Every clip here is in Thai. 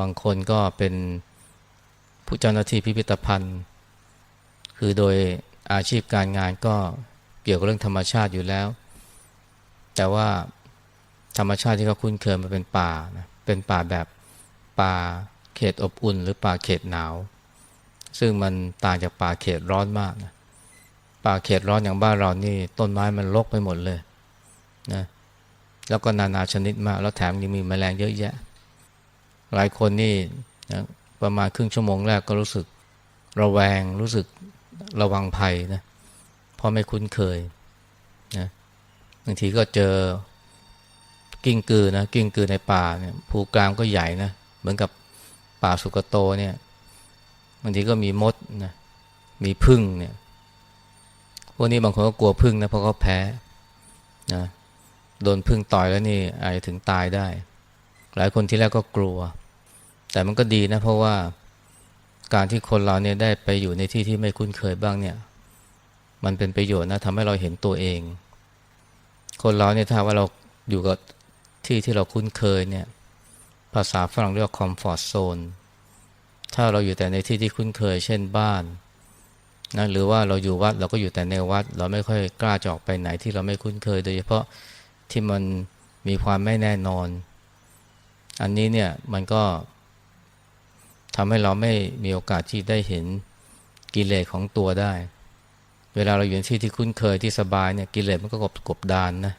บางคนก็เป็นผู้เจ้าหน้าที่พิพิธภัณฑ์ คือโดยอาชีพการงานก็เกี่ยวกับเรื่องธรรมชาติอยู่แล้ว แต่ว่าธรรมชาติที่เขาคุ้นเคยมันเป็นป่านะเป็นป่าแบบป่าเขตอบอุ่น หรือป่าเขตหนาว ซึ่งมันต่างจากป่าเขตร้อนมากนะป่าเขตร้อนอย่างบ้านเรานี่ต้นไม้มันรกไปหมดเลยนะแล้วก็นานาชนิดมาก แล้วแถมยังมีแมลงเยอะแยะ หลายคนนี่นะประมาณครึ่งชั่วโมงแรกก็รู้สึกระแวงรู้สึกระวังภัยนะเพราะไม่คุ้นเคยนะบางทีก็เจอกิ้งกือนะกิ้งกือในป่าเนี่ยภูกรามก็ใหญ่นะเหมือนกับป่าสุกโตเนี่ยบางทีก็มีมดนะมีพึ่งเนี่ยพวกนี้บางคนก็กลัวพึ่งนะเพราะเขาแพ้นะโดนพึ่งต่อยแล้วนี่อาจจะถึงตายได้ หลายคนที่แรกก็กลัว แต่มันก็ดีนะเพราะว่าการที่คนเราเนี่ยได้ไปอยู่ในที่ที่ไม่คุ้นเคยบ้างเนี่ย มันเป็นประโยชน์นะทำให้เราเห็นตัวเอง คนเราเนี่ยถ้าว่าเราอยู่กับที่ที่เราคุ้นเคยเนี่ย ภาษาฝรั่งเรียกว่า comfort zone ถ้าเราอยู่แต่ในที่ที่คุ้นเคย เช่นบ้านนะหรือว่าเราอยู่วัดเราก็อยู่แต่ในวัด เราไม่ค่อยกล้าจะออกไปไหนที่เราไม่คุ้นเคย โดยเฉพาะที่มันมีความไม่แน่นอน อันนี้เนี่ยมันก็ ทำให้เราไม่มีโอกาสที่ได้เห็นกิเลสของตัวได้ เวลาเราอยู่ในที่ที่คุ้นเคยที่สบายเนี่ยกิเลสมันก็กบกบดานนะ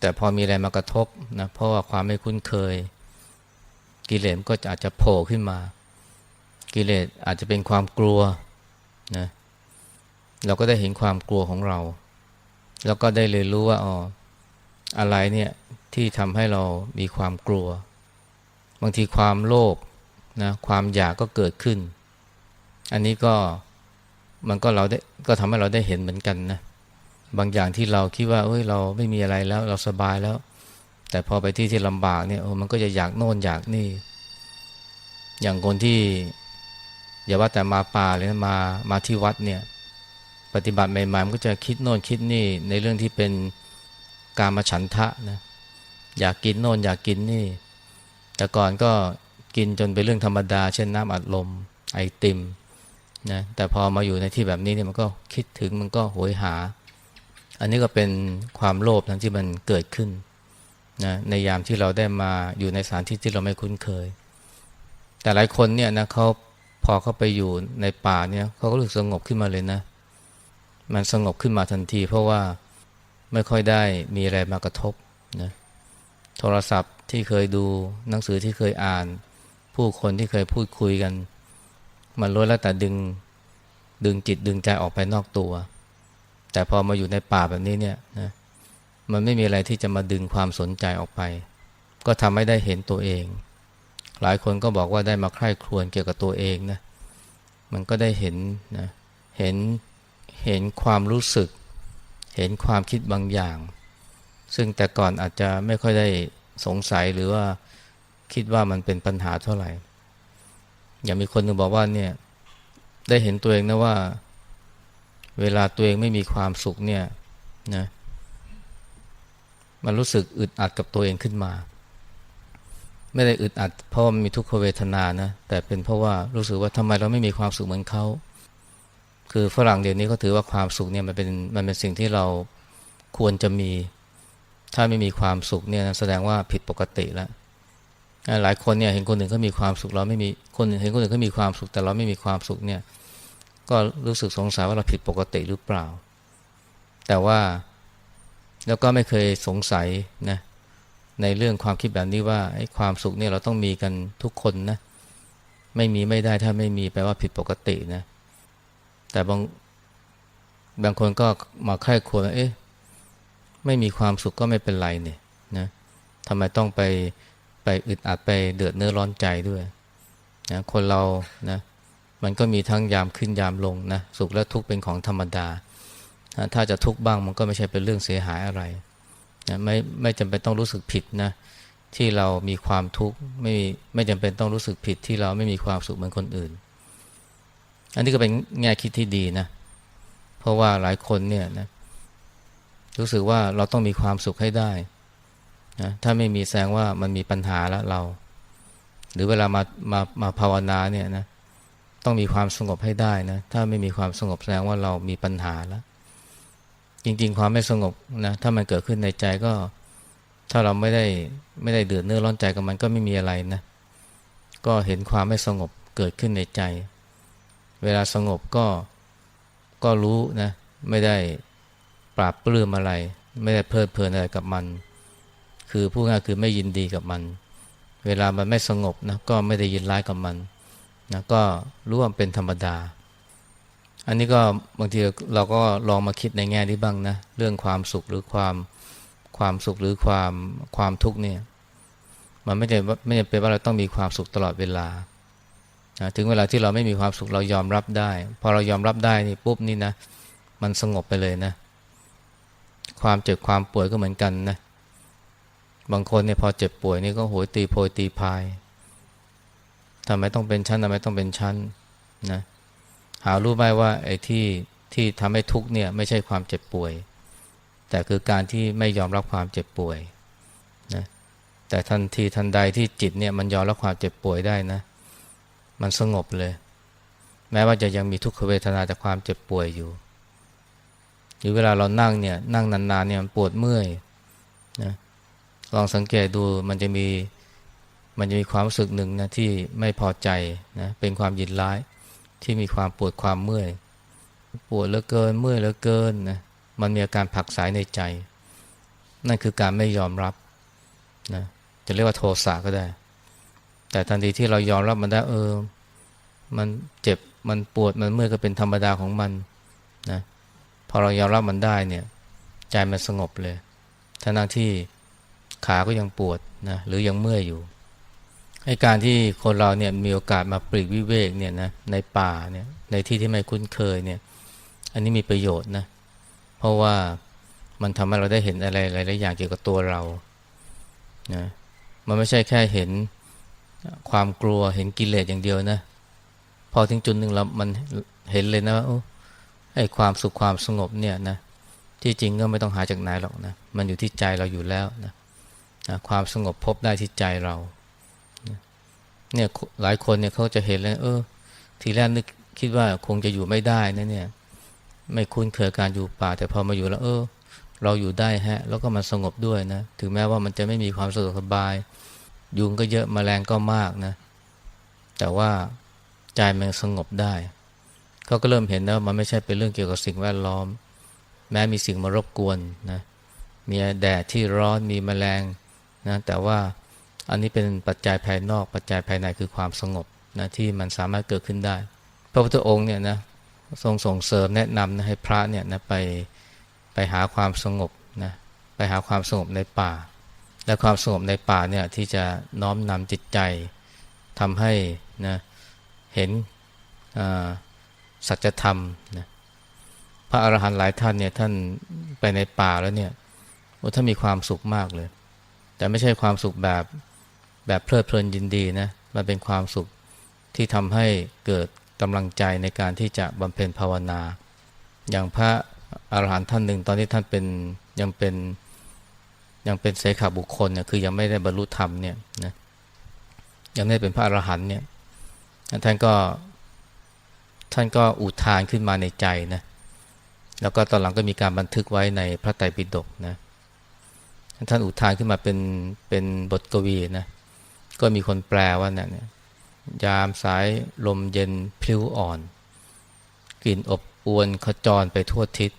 แต่พอมีอะไรมากระทบนะเพราะว่าความไม่คุ้นเคย กิเลสก็อาจจะโผล่ขึ้นมา กิเลสอาจจะเป็นความกลัวนะเราก็ได้เห็นความกลัวของเรา แล้วก็ได้เรียนรู้ว่าอ๋ออะไรเนี่ยที่ทำให้เรามีความกลัว บางทีความโลภ นะความอยากก็เกิดขึ้น อันนี้ก็มันก็เราได้ก็ทำให้เราได้เห็นเหมือนกันนะบางอย่างที่เราคิดว่าเอ้ยเราไม่มีอะไรแล้วเราสบายแล้ว แต่พอไปที่ที่ลำบากเนี่ยโอ้มันก็จะอยากโน่นอยากนี่ อย่างคนที่อย่าว่าแต่มาป่าเลยนะมามาที่วัดเนี่ยปฏิบัติใหม่ๆมันก็จะคิดโน่นคิดนี่ในเรื่องที่เป็นการมาฉันทะนะอยากกินโน่นอยากกินนี่ แต่ก่อนก็ กินจนเป็นเรื่องธรรมดา เช่นน้ำอัดลมไอติมนะแต่พอมาอยู่ในที่แบบนี้เนี่ยมันก็คิดถึงมันก็โหยหา อันนี้ก็เป็นความโลภนะที่มันเกิดขึ้นนะในยามที่เราได้มาอยู่ในสถานที่ที่เราไม่คุ้นเคย แต่หลายคนเนี่ยนะเขาพอเขาไปอยู่ในป่าเนี่ยเขาก็รู้สึกสงบขึ้นมาเลยนะ มันสงบขึ้นมาทันที เพราะว่าไม่ค่อยได้มีอะไรมากระทบนะโทรศัพท์ที่เคยดูหนังสือที่เคยอ่าน ผู้คนที่เคยพูดคุยกัน มันล้วนแล้วแต่ดึงดึงจิตดึงใจออกไปนอกตัว แต่พอมาอยู่ในป่าแบบนี้เนี่ยนะมันไม่มีอะไรที่จะมาดึงความสนใจออกไป ก็ทำให้ได้เห็นตัวเอง หลายคนก็บอกว่าได้มาใคร่ครวญเกี่ยวกับตัวเองนะมันก็ได้เห็นนะเห็นเห็นความรู้สึก เห็นความคิดบางอย่าง ซึ่งแต่ก่อนอาจจะไม่ค่อยได้สงสัยหรือว่า คิดว่ามันเป็นปัญหาเท่าไหร่ อย่างมีคนหนึ่งบอกว่าเนี่ยได้เห็นตัวเองนะว่า เวลาตัวเองไม่มีความสุขเนี่ยนะมันรู้สึกอึดอัดกับตัวเองขึ้นมา ไม่ได้อึดอัด เพราะมันมีทุกขเวทนานะแต่เป็นเพราะว่ารู้สึกว่าทำไมเราไม่มีความสุขเหมือนเขาคือฝรั่งเดี๋ยวนี้เขาถือว่าความสุขเนี่ยมันเป็นมันเป็นสิ่งที่เราควรจะมี ถ้าไม่มีความสุขเนี่ยแสดงว่าผิดปกติแล้ว หลายคนเนี่ยเห็นคนอื่นเขามีความสุขเราไม่มีคนเห็นคนอื่นเขามีความสุขแต่เราไม่มีความสุขเนี่ยก็รู้สึกสงสัยว่าเราผิดปกติหรือเปล่า แต่ว่าแล้วก็ไม่เคยสงสัยนะในเรื่องความคิดแบบนี้ว่าไอ้ความสุขเนี่ยเราต้องมีกันทุกคนนะไม่มีไม่ได้ถ้าไม่มีแปลว่าผิดปกตินะแต่บางบางคนก็มาใคร่ควญว่าเอ๊ะไม่มีความสุขก็ไม่เป็นไรเนี่ยนะทำไมต้องไป ไปอึดอัดไปเดือดเนื้อร้อนใจด้วยนะคนเรานะมันก็มีทั้งยามขึ้นยามลงนะสุขและทุกข์เป็นของธรรมดานะถ้าจะทุกข์บ้างมันก็ไม่ใช่เป็นเรื่องเสียหายอะไรนะไม่ไม่จำเป็นต้องรู้สึกผิดนะที่เรามีความทุกข์ไม่ไม่จำเป็นต้องรู้สึกผิดที่เราไม่มีความสุขเหมือนคนอื่น อันนี้ก็เป็นแง่คิดที่ดีนะเพราะว่าหลายคนเนี่ยนะรู้สึกว่าเราต้องมีความสุขให้ได้ นะถ้าไม่มีแสดงว่ามันมีปัญหาแล้วเรา หรือเวลามามามาภาวนาเนี่ยนะต้องมีความสงบให้ได้นะถ้าไม่มีความสงบแสดงว่าเรามีปัญหาแล้ว จริง ๆ ความไม่สงบนะถ้ามันเกิดขึ้นในใจก็ ถ้าเราไม่ได้ไม่ได้เดือดเนื้อร้อนใจกับมันก็ไม่มีอะไรนะก็เห็นความไม่สงบเกิดขึ้นในใจ เวลาสงบก็ก็รู้นะไม่ได้ปราบปลื้มอะไร ไม่ได้เพลิดเพลินอะไรกับมัน คือพูดง่ายคือไม่ยินดีกับมัน เวลามันไม่สงบนะก็ไม่ได้ยินร้ายกับมันนะก็รู้ว่าเป็นธรรมดา อันนี้ก็บางทีเราก็ลองมาคิดในแง่นี้บ้างนะเรื่องความสุขหรือความความสุขหรือความความทุกข์เนี่ยมันไม่ใช่ไม่จำเป็นว่าเราต้องมีความสุขตลอดเวลานะถึงเวลาที่เราไม่มีความสุขเรายอมรับได้ พอเรายอมรับได้นี่ปุ๊บนี่นะ มันสงบไปเลยนะ ความเจ็บความป่วยก็เหมือนกันนะ บางคนเนี่ยพอเจ็บป่วยนี่ก็โหยตีโพยตีพายทำไมต้องเป็นชั้นทำไมต้องเป็นชั้นนะหารู้ไหมว่าไอ้ที่ที่ทำให้ทุกข์เนี่ยไม่ใช่ความเจ็บป่วย แต่คือการที่ไม่ยอมรับความเจ็บป่วยนะแต่ทันทีทันใดที่จิตเนี่ยมันยอมรับความเจ็บป่วยได้นะ มันสงบเลย แม้ว่าจะยังมีทุกขเวทนาจากความเจ็บป่วยอยู่หรือเวลาเรานั่งเนี่ยนั่งนานๆเนี่ยมันปวดเมื่อยนะ ลองสังเกตดูมันจะมีมันจะมีความรู้สึกหนึ่งนะที่ไม่พอใจนะเป็นความยินร้าย ที่มีความปวดความเมื่อย ปวดเหลือเกินเมื่อยเหลือเกินนะมันมีอาการผักสายในใจ นั่นคือการไม่ยอมรับนะจะเรียกว่าโทสะก็ได้ แต่ทันทีที่เรายอมรับมันได้เออ มันเจ็บมันปวดมันเมื่อยก็เป็นธรรมดาของมันนะพอเรายอมรับมันได้เนี่ย ใจมันสงบเลยทั้งที่ ขาก็ยังปวดนะหรือยังเมื่อยอยู่ให้การที่คนเราเนี่ยมีโอกาสมาปลีกวิเวกเนี่ยนะในป่าเนี่ยในที่ที่ไม่คุ้นเคยเนี่ยอันนี้มีประโยชน์นะเพราะว่ามันทำให้เราได้เห็นอะไรหลายๆอย่างเกี่ยวกับตัวเรานะมันไม่ใช่แค่เห็นความกลัวเห็นกิเลสอย่างเดียวนะพอถึงจุดหนึ่งเรา มันเห็นเลยนะว่าไอ้ความสุขความสงบเนี่ยนะที่จริงก็ไม่ต้องหาจากไหนหรอกนะมันอยู่ที่ใจเราอยู่แล้วนะ นะความสงบพบได้ที่ใจเราเนี่ยหลายคนเนี่ยเขาจะเห็นแล้วเออ ทีแรกนึกคิดว่าคงจะอยู่ไม่ได้นะเนี่ย ไม่คุ้นเคยการอยู่ป่า แต่พอมาอยู่แล้ว เออ เราอยู่ได้ฮะ แล้วก็มันสงบด้วยนะ ถึงแม้ว่ามันจะไม่มีความสะดวกสบาย ยุงก็เยอะมแมลงก็มากนะ แต่ว่าใจมันสงบได้ เขาก็เริ่มเห็นแล้วมันไม่ใช่เป็นเรื่องเกี่ยวกับสิ่งแวดล้อม แม้มีสิ่งมารบกวนนะ มีแดดที่ร้อนมีแมลง นะแต่ว่าอันนี้เป็นปัจจัยภายนอก ปัจจัยภายในคือความสงบนะที่มันสามารถเกิดขึ้นได้ พระพุทธองค์เนี่ยนะทรงส่งเสริมแนะนำนะให้พระเนี่ยนะไปไปหาความสงบนะไปหาความสงบในป่า และความสงบในป่าเนี่ยที่จะน้อมนำจิตใจทำให้นะเห็นสัจธรรมนะพระอรหันต์หลายท่านเนี่ยท่านไปในป่าแล้วเนี่ยโอ้ท่านมีความสุขมากเลย แต่ไม่ใช่ความสุขแบบแบบเพลิดเพลินยินดีนะมันเป็นความสุขที่ทำให้เกิดกำลังใจในการที่จะบำเพ็ญภาวนา อย่างพระอาหารหันต์ท่านหนึ่ง ตอนที่ท่านเป็นยังเป็นยังเป็นเสขาบุคคลเนี่ยคือยังไม่ได้บรรลุธรรมเนี่ยนะยังไม่ได้เป็นพระอรหันต์เนี่ยท่านก็ท่านก็อุทานขึ้นมาในใจนะแล้วก็ตอนหลังก็มีการบันทึกไว้ในพระไตรปิฎกนะ ท่านอุทานขึ้นมาเป็นเป็นบทกวีนะก็มีคนแปลว่าเนี่ยยามสายลมเย็นพลิ้วอ่อน กลิ่นอบอวนขจรไปทั่วทิศ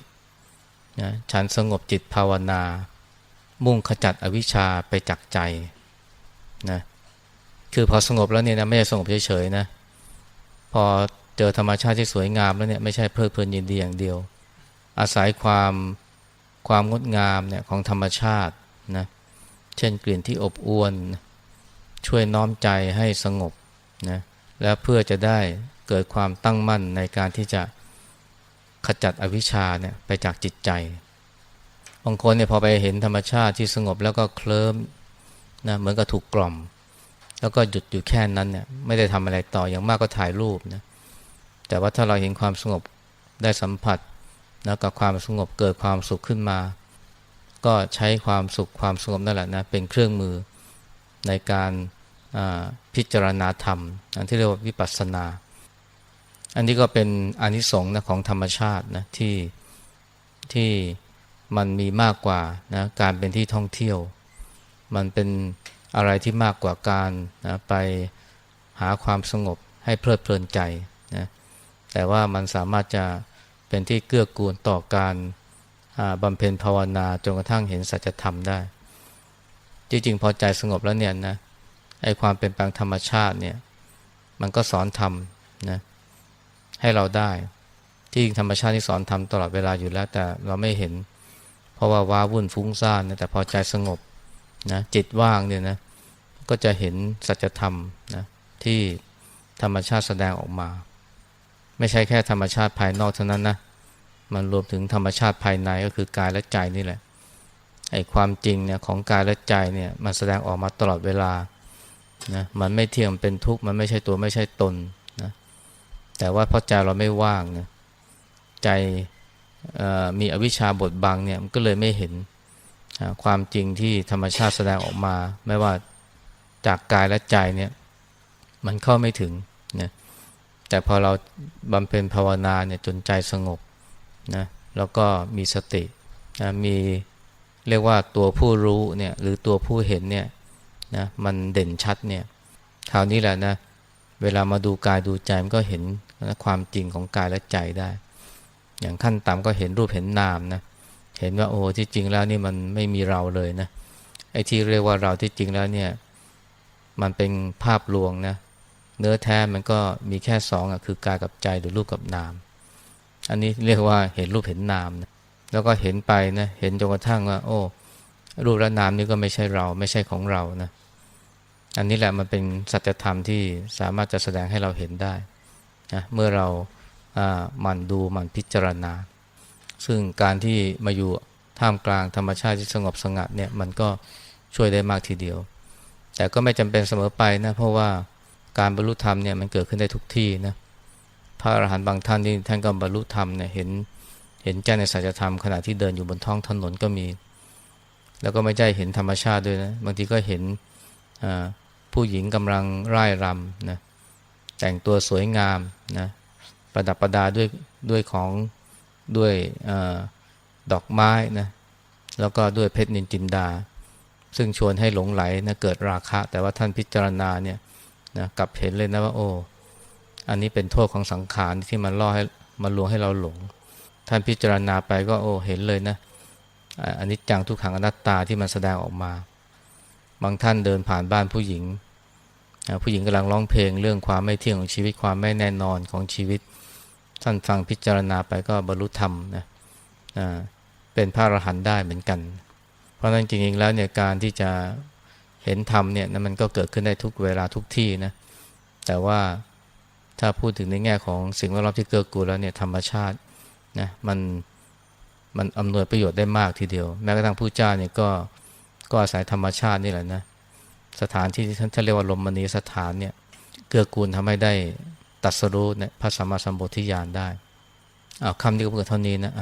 นะฉันสงบจิตภาวนา มุ่งขจัดอวิชชาไปจากใจนะคือพอสงบแล้วเนี่ยนะไม่ใช่สงบเฉยๆนะพอเจอธรรมชาติที่สวยงามแล้วเนี่ยไม่ใช่เพลิดเพลินยินดีอย่างเดียว อาศัยความความงดงามเนี่ยของธรรมชาติ นะเช่นกลิ่นที่อบอวนนะช่วยน้อมใจให้สงบนะและเพื่อจะได้เกิดความตั้งมั่นในการที่จะขจัดอวิชชาเนี่ยไปจากจิตใจบางคนเนี่ยพอไปเห็นธรรมชาติที่สงบแล้วก็เคลิ้มนะเหมือนกับถูกกล่อม แล้วก็หยุดอยู่แค่นั้นเนี่ยไม่ได้ทำอะไรต่ออย่างมากก็ถ่ายรูปนะแต่ว่าถ้าเราเห็นความสงบได้สัมผัสนะกับความสงบเกิดความสุขขึ้นมา ก็ใช้ความสุขความสงบนั่นแหละนะเป็นเครื่องมือในการพิจารณาธรรม อันที่เรียกว่าวิปัสสนา อันนี้ก็เป็นอนิสงส์นะของธรรมชาตินะที่ที่มันมีมากกว่านะการเป็นที่ท่องเที่ยว มันเป็นอะไรที่มากกว่าการนะไปหาความสงบให้เพลิดเพลินใจนะแต่ว่ามันสามารถจะเป็นที่เกื้อกูลต่อการ บำเพ็ญภาวนาจนกระทั่งเห็นสัจธรรมได้ จริงๆ พอใจสงบแล้วเนี่ยนะไอความเป็นแปลงธรรมชาติเนี่ย มันก็สอนธรรมนะให้เราได้ ที่จริงธรรมชาติที่สอนทำตลอดเวลาอยู่แล้ว แต่เราไม่เห็น เพราะว่าว้าวุ่นฟุ้งซ่านนะแต่พอใจสงบนะจิตว่างเนี่ยนะก็จะเห็นสัจธรรมนะที่ธรรมชาติแสดงออกมา ไม่ใช่แค่ธรรมชาติภายนอกเท่านั้นนะ มันรวมถึงธรรมชาติภายในก็คือกายและใจนี่แหละไอ้ความจริงเนี่ยของกายและใจเนี่ยมันแสดงออกมาตลอดเวลานะมันไม่เที่ยงเป็นทุกข์มันไม่ใช่ตัวไม่ใช่ตนนะแต่ว่าเพราะใจเราไม่ว่างนะใจมีอวิชชาบดบังเนี่ยมันก็เลยไม่เห็นความจริงที่ธรรมชาติแสดงออกมา ไม่ว่าจากกายและใจเนี่ยมันเข้าไม่ถึงนะแต่พอเราบำเพ็ญภาวนาเนี่ยจนใจสงบ นะแล้วก็มีสตินะมีเรียกว่าตัวผู้รู้เนี่ยหรือตัวผู้เห็นเนี่ยนะมันเด่นชัดเนี่ยคราวนี้แหละนะเวลามาดูกายดูใจมันก็เห็นนะความจริงของกายและใจได้ อย่างขั้นต่ำก็เห็นรูปเห็นนามนะเห็นว่าโอ้ที่จริงแล้วนี่มันไม่มีเราเลยนะไอ้ที่เรียกว่าเราที่จริงแล้วเนี่ยมันเป็นภาพลวงนะเนื้อแท้มันก็มีแค่สองอะคือกายกับใจหรือรูปกับนาม อันนี้เรียกว่าเห็นรูปเห็นนามนะแล้วก็เห็นไปนะเห็นจนกระทั่งว่า โอ้ รูปและนามนี่ก็ไม่ใช่เราไม่ใช่ของเรานะอันนี้แหละมันเป็นสัจธรรมที่สามารถจะแสดงให้เราเห็นได้นะเมื่อเราอ่าหมั่นดูหมั่นพิจารณา ซึ่งการที่มาอยู่ท่ามกลางธรรมชาติที่สงบสงัดเนี่ยมันก็ช่วยได้มากทีเดียว แต่ก็ไม่จำเป็นเสมอไปนะเพราะว่าการบรรลุธรรมเนี่ยมันเกิดขึ้นได้ทุกที่นะ พระอรหันต์บางท่านที่ท่านก็บรรลุธรรมเนี่ยเห็นเห็นแจ้งในสัจธรรมขณะที่เดินอยู่บนท้องถนนก็มี แล้วก็ไม่ใช่เห็นธรรมชาติด้วยนะบางทีก็เห็นผู้หญิงกำลังร่ายรำนะแต่งตัวสวยงามนะประดับประดาด้วยด้วยของด้วยอดอกไม้นะแล้วก็ด้วยเพชรนินจินดา ซึ่งชวนให้หลงไหลนะเกิดราคะ แต่ว่าท่านพิจารณาเนี่ยนะกลับเห็นเลยนะว่าโอ้ อันนี้เป็นโทษของสังขารที่มันล่อให้มันลวงให้เราหลง ท่านพิจารณาไปก็โอ้เห็นเลยนะอันนี้จังทุกขังอนัตตาที่มันแสดงออกมา บางท่านเดินผ่านบ้านผู้หญิง ผู้หญิงกำลังร้องเพลงเรื่องความไม่เที่ยงของชีวิตความไม่แน่นอนของชีวิต ท่านฟังพิจารณาไปก็บรรลุธรรมนะเป็นพระอรหันต์ได้เหมือนกัน เพราะฉะนั้นจริงๆแล้วเนี่ยการที่จะเห็นธรรมเนี่ยนะมันก็เกิดขึ้นได้ทุกเวลาทุกที่นะแต่ว่า ถ้าพูดถึงในแง่ของสิ่งแวดล้อมที่เกื้อกูลแล้วเนี่ยธรรมชาตินะมันมันอำนวยประโยชน์ได้มากทีเดียว แม้กระทั่งผู้เจ้าเนี่ยก็ก็อาศัยธรรมชาตินี่แหละนะสถานที่ที่ท่านเรียกว่าลมมณีสถานเนี่ยเกื้อกูลทำให้ได้ตัดสรู้เนี่ยพระสัมมาสัมพุทธิญาณได้อ้าวคำนี้ก็เพื่อเท่านี้นะ